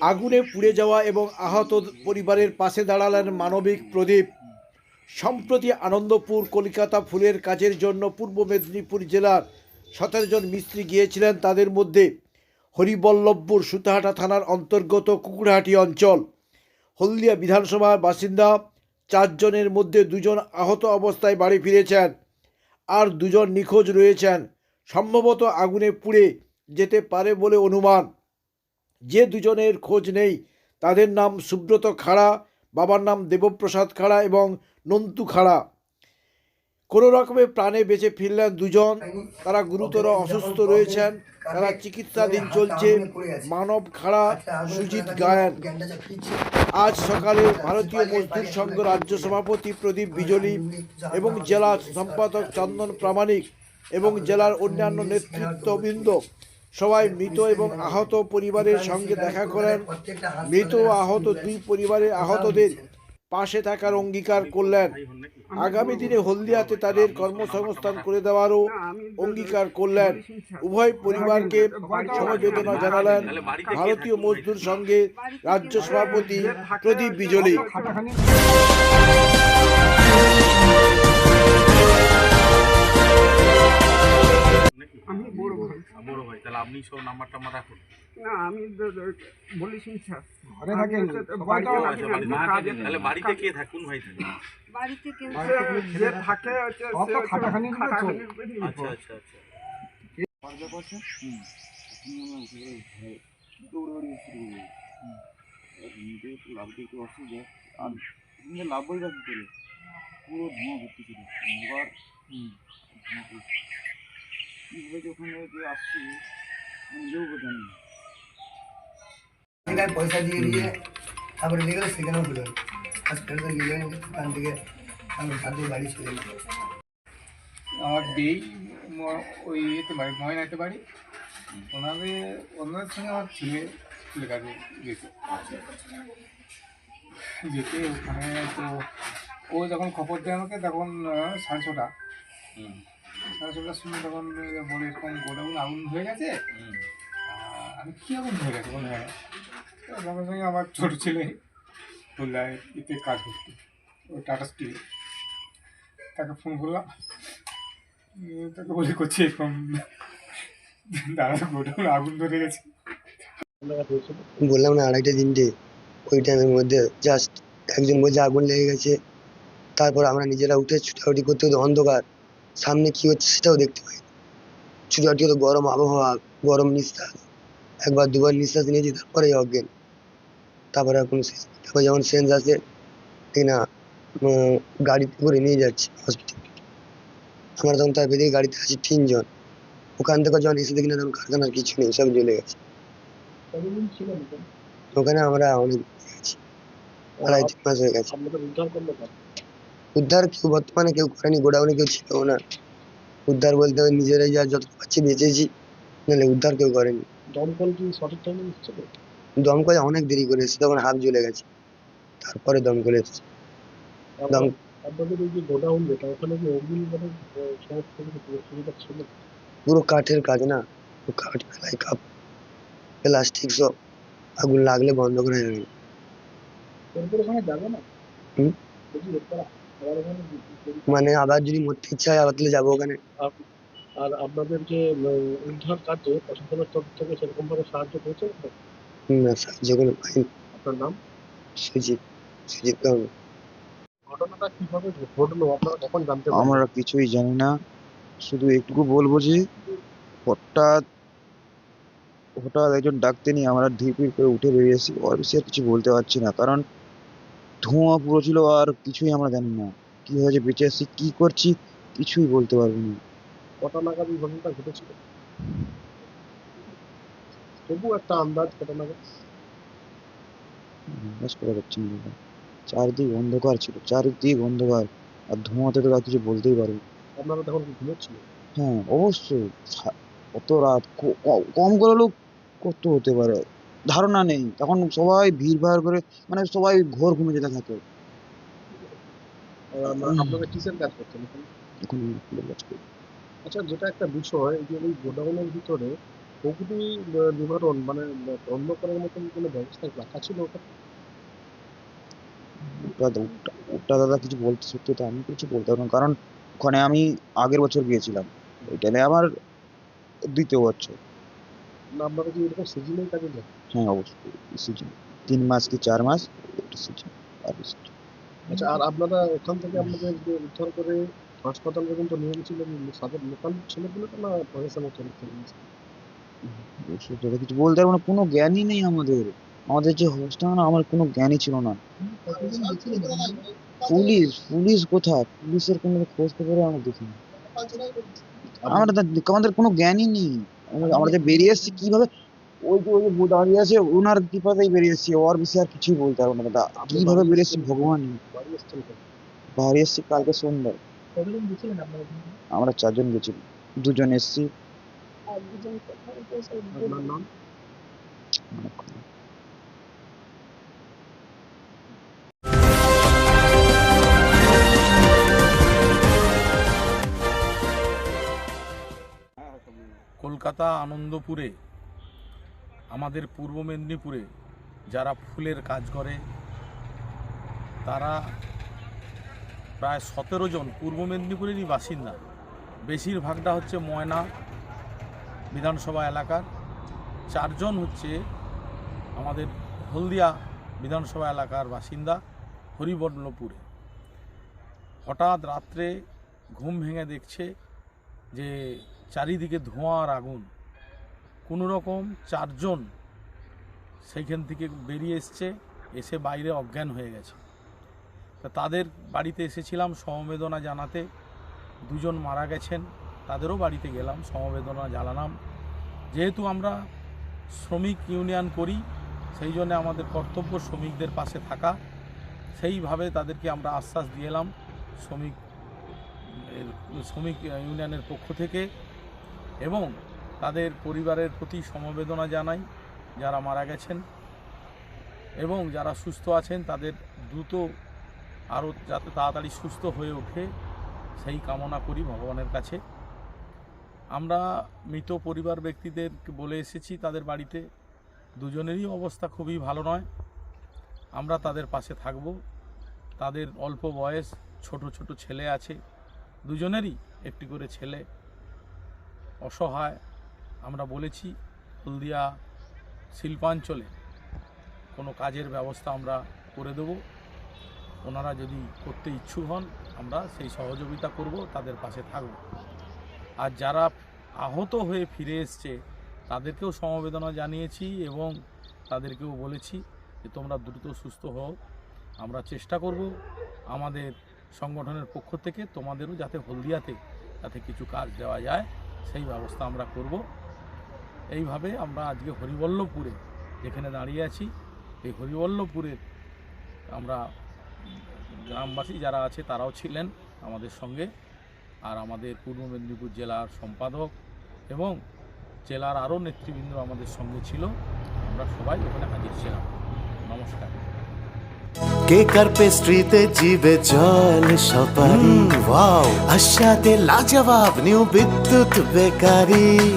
আগুনে পুড়ে যাওয়া এবং আহত পরিবারের পাশে দাঁড়ালেন মানবিক প্রদীপ। সম্প্রতি আনন্দপুর কলকাতা ফুলের কাজের জন্য পূর্ব মেদিনীপুর জেলার সতেরো জন মিস্ত্রি গিয়েছিলেন তাদের মধ্যে হরিবল্লভপুর সুতাহাটা থানার অন্তর্গত কুকুরহাটি অঞ্চল, হলদিয়া বিধানসভার বাসিন্দা চারজনের মধ্যে দুজন আহত অবস্থায় বাড়ি ফিরেছেন আর দুজন নিখোঁজ রয়েছেন। সম্ভবত আগুনে পুড়ে যেতে পারে বলে অনুমান। যে দুজনের খোঁজ নেই, তাদের নাম সুব্রত খাড়া, বাবার নাম দেবপ্রসাদ খাড়া এবং নন্তু খাড়া। কোনো রকমে প্রাণে বেঁচে ফিরলেন দুজন। তারা গুরুতর অসুস্থ রয়েছেন। তারা চিকিৎসাধীন চলছে। মানব খাড়া সুজিত গায়ন। আজ সকালে ভারতীয় মজদুর সংঘ রাজ্য সভাপতি প্রদীপ বিজলি এবং জেলা সম্পাদক চন্দন প্রামাণিক এবং জেলার অন্যান্য নেতৃত্ববৃন্দ সবাই মৃত এবং আহত পরিবারের সঙ্গে দেখা করেন। মৃত ও আহত দুই পরিবারের আহতদের পাশে থাকার অঙ্গীকার করলেন। আগামী দিনে হলদিয়াতে তাদের কর্মসংস্থান করে দেওয়ারও অঙ্গীকার করলেন। উভয় পরিবারকে সমবেদনা জানালেন ভারতীয় মজদুর সংঘে রাজ্য সভাপতি প্রদীপ বিজলি। বড় ভাই। বড় ভাই। তাহলে আপনি সব নাম্বার টাম্বার রাখুন। না আমি দ- দ- বলি শুনছি ঘরে থাকেন? বাড়িতে আচ্ছা, বাড়িতে কাজে থাকেন। তাহলে বাড়িতে কে থাকে? কোন ভাই থাকে? বাড়িতে কেউ সে- যে থাকে হচ্ছে অত সে হচ্ছে খাটাখানি দিলে চলবে। খাটাখানির উপরেই আচ্ছা নির্ভর। আচ্ছা আচ্ছা লাভই বা কি করে পুরো ধোঁয়া ভর্তি ছিল এবার ধোঁয়া করছে পয়সা দিয়ে দিয়ে তারপরে নিয়ে গেলো সেখানেও হসপিটালে নিয়ে গেলেন ওখান থেকে আমি সাথে বাড়ি চলে গেলাম আমার দেই ওই এতে বাড়ি ময়নাতে বাড়ি ওনাদের ওনাদের সঙ্গে আমার ছেলে ছেলে কাজে গেছে যেতে ওখানে তো ও যখন খবর দেয় আমাকে তখন সাড়ে ছটা হুম সাড়ে তখন বলে এরকম গোডাউন আগুন হয়ে গেছে। আমি কী আগুন হয়ে গেছে বলে হ্যাঁ? সঙ্গে সঙ্গে আমার ছোটো ছেলে খুলনায় এতে কাজ করতো ওই টাটা স্টিল তাকে ফোন করলাম। তাকে বলে করছি এরকম দাদা গোডাউন আগুন ধরে গেছে। বললাম না আড়াইটা তিনটে ওই টাইমের মধ্যে জাস্ট একজন বলছে আগুন লেগে গেছে। তারপর আমরা নিজেরা উঠে ছুটাছুটি করতে করতে অন্ধকার। সামনে কি হচ্ছে সেটাও দেখতে পাই ছুটাছুটি হতো গরম আবহাওয়া গরম নিঃশ্বাস একবার দুবার নিঃশ্বাস নিয়েছি তারপরে অজ্ঞান তারপরে এখন শেষ তারপর যখন সেন্স আসে ঠিক না গাড়িতে করে নিয়ে যাচ্ছে হসপিটাল আমরা তখন তার ভেতরে গাড়িতে আছি তিনজন। ওখান থেকে যখন এসে দেখি না তখন কারখানার কিছু নেই সব জ্বলে গেছে। ওখানে? আমরা অনেক আড়াই তিন মাস হয়ে গেছে। উদ্ধার কেউ বর্তমানে কেউ করেনি গোডাউনে কেউ ছিল না। উদ্ধার বলতে ওই নিজেরাই যা যত পাচ্ছি বেঁচেছি নাহলে উদ্ধার কেউ করেনি। দমকল কি সঠিক টাইমে তো দমকল অনেক দেরি করে এসেছে তখন হাফ জ্বলে গেছে। তারপরে দমকল এসেছে। দম আপনাদের এই যে গোডাউন যেটা ওখানে কি অগ্নি মানে সমস্ত কিছু সুবিধা ছিল? পুরো কাঠের কাজ না? কাঠ ফেলাই কাপ প্লাস্টিক সব আগুন লাগলে বন্ধ করে যাবে যাবে না? হুম? মানে আবার যদি মরতে ইচ্ছা হয় আবার তাহলে যাব ওখানে। আপ- আর আপনাদের যে উদ্ধার কাজে প্রশাসনের তরফ থেকে সেরকম ভাবে সাহায্য করেছে না সাহায্য কোনো পাইনি। আপনার নাম? সুজিত সুজিত গাঙ্গুলি। ঘটনাটা কীভাবে ঘটলো আপনারা কখন জানতে পারলেন? আমরা কিছুই জানি না। শুধু একটুকু বলব যে হঠাৎ হঠাৎ একজন ডাকতে নিয়ে আমরা ধীর করে উঠে বেরিয়েছি ওর বেশি আর কিছু বলতে পারছি না। কারণ ধোঁয়া পুরো ছিল আর কিছুই আমরা জানি না। কি হয়েছে বেঁচে আসছি কি করছি কিছুই বলতে পারব না। কটা নাগাদ এই ঘটনাটা ঘটেছিল? তবু একটা আন্দাজ কটা নাগাদ? আন্দাজ করা যাচ্ছে না দাদা। চারদিক অন্ধকার ছিল চারিদিক অন্ধকার। আর ধোঁয়াতে তো আর কিছু বলতেই পারব না। আপনারা তখন কি ঘুমোচ্ছিলেন হ্যাঁ অবশ্যই। অত রাত কম করে লোক কত হতে পারে? ধারণা নেই। তখন সবাই ভিড় ভাড় করে মানে সবাই ঘোর ঘুমে যেতে থাকে। আপনারা- কিসের কাজ করতেন এখানে? এখন ফুলের গাছ করি। আচ্ছা যেটা একটা বিষয় যে ওই গোডাউনের ভিতরে অগ্নি নিবারণ মানে বন্ধ করার মতন কোনো ব্যবস্থা রাখা ছিল ওখানে? ওটা দাদা কিছু বলতে সত্যি তো আমি কিছু বলতে পারব না। কারণ ওখানে আমি আগের বছর গিয়েছিলাম। এখানে আমার দ্বিতীয় বছর। না আপনারা কি এরকম সিজনেই কাজে যান? হ্যাঁ অবশ্যই। সিজন তিন মাস কি চার মাস? সিজন আর। আচ্ছা আর আপনারা ওখান থেকে আপনাদের যে উদ্ধার করে হাসপাতাল পর্যন্ত নিয়ে গেছিলেন সাদের লোকাল ছেলেগুলো না? অবশ্যই দাদা কিছু বলতে পারব না। কোনো জ্ঞানই নেই আমাদের। আমাদের যে হোস্টেল না আমার কোনো জ্ঞানই ছিল না। পুলিশ পুলিশ কোথায়? পুলিশের কোনো খোঁজ খবর আমরা দেখিনি আমরা তা- আমাদের কোনো জ্ঞানই নেই। আমরা যে বেরিয়ে এসেছি কীভাবে ওই যে ওই যে দাঁড়িয়ে আছে ওনার কৃপাতেই বেরিয়ে এসেছি। ওর বিষয়ে আর কিছুই বলতে পারব না দাদা। কীভাবে বেরিয়ে এসেছি ভগবান বাড়ি এসেছি কালকে সন্ধ্যায়। আমরা চারজন গেছি। দুজন এসেছি। কলকাতা আনন্দপুরে আমাদের পূর্ব মেদিনীপুরে যারা ফুলের কাজ করে, তারা প্রায় সতেরো জন, পূর্ব মেদিনীপুরেরই বাসিন্দা। বেশিরভাগটা হচ্ছে ময়না বিধানসভা এলাকার। চারজন হচ্ছে আমাদের হলদিয়া বিধানসভা এলাকার বাসিন্দা হরিবর্ণপুরে হঠাৎ রাত্রে ঘুম ভেঙে দেখছে যে চারিদিকে ধোঁয়া আর আগুন। কোনো রকম চারজন সেইখান থেকে বেরিয়ে এসছে, এসে বাইরে অজ্ঞান হয়ে গেছে। তা তাদের বাড়িতে এসেছিলাম সমবেদনা জানাতে। দুজন মারা গেছেন, তাদেরও বাড়িতে গেলাম, সমবেদনা জানালাম। যেহেতু আমরা শ্রমিক ইউনিয়ন করি, সেই জন্য আমাদের কর্তব্য শ্রমিকদের পাশে থাকা। সেইভাবে তাদেরকে আমরা আশ্বাস দিয়ে এলাম শ্রমিক শ্রমিক ইউনিয়নের পক্ষ থেকে। এবং তাদের পরিবারের প্রতি সমবেদনা জানাই যারা মারা গেছেন এবং যারা সুস্থ আছেন তাদের দ্রুত আরও যাতে তাড়াতাড়ি সুস্থ হয়ে ওঠে সেই কামনা করি ভগবানের কাছে। আমরা মৃত পরিবার ব্যক্তিদেরকে বলে এসেছি, তাদের বাড়িতে দুজনেরই অবস্থা খুবই ভালো নয়। আমরা তাদের পাশে থাকব। তাদের অল্প বয়স, ছোট ছোট ছেলে আছে। দুজনেরই একটি করে ছেলে অসহায় আমরা বলেছি, হলদিয়া শিল্পাঞ্চলে কোনো কাজের ব্যবস্থা আমরা করে দেব। ওনারা যদি করতে ইচ্ছুক হন, আমরা সেই সহযোগিতা করব, তাদের পাশে থাকব। আর যারা আহত হয়ে ফিরে এসছে, তাদেরকেও সমবেদনা জানিয়েছি এবং তাদেরকেও বলেছি যে, তোমরা দ্রুত সুস্থ হও। আমরা চেষ্টা করব আমাদের সংগঠনের পক্ষ থেকে তোমাদেরও যাতে হলদিয়াতে যাতে কিছু কাজ দেওয়া যায়, সেই ব্যবস্থা আমরা করব। এইভাবে আমরা আজকে হরিবল্লভপুরে যেখানে দাঁড়িয়ে আছি এই হরিবল্লভপুরের আমরা গ্রামবাসী যারা আছে তারাও ছিলেন আমাদের সঙ্গে আর আমাদের পূর্ব মেদিনীপুর জেলার সম্পাদক এবং জেলার আরও নেতৃবৃন্দ আমাদের সঙ্গে ছিল। আমরা সবাই ওখানে হাজির ছিলাম। নমস্কার। কেক আর পেস্ট্রিতে জিবে জল সপারি ওয়াও। আশাতে লাজবাব নিউ বিদ্যুৎ বেকারি।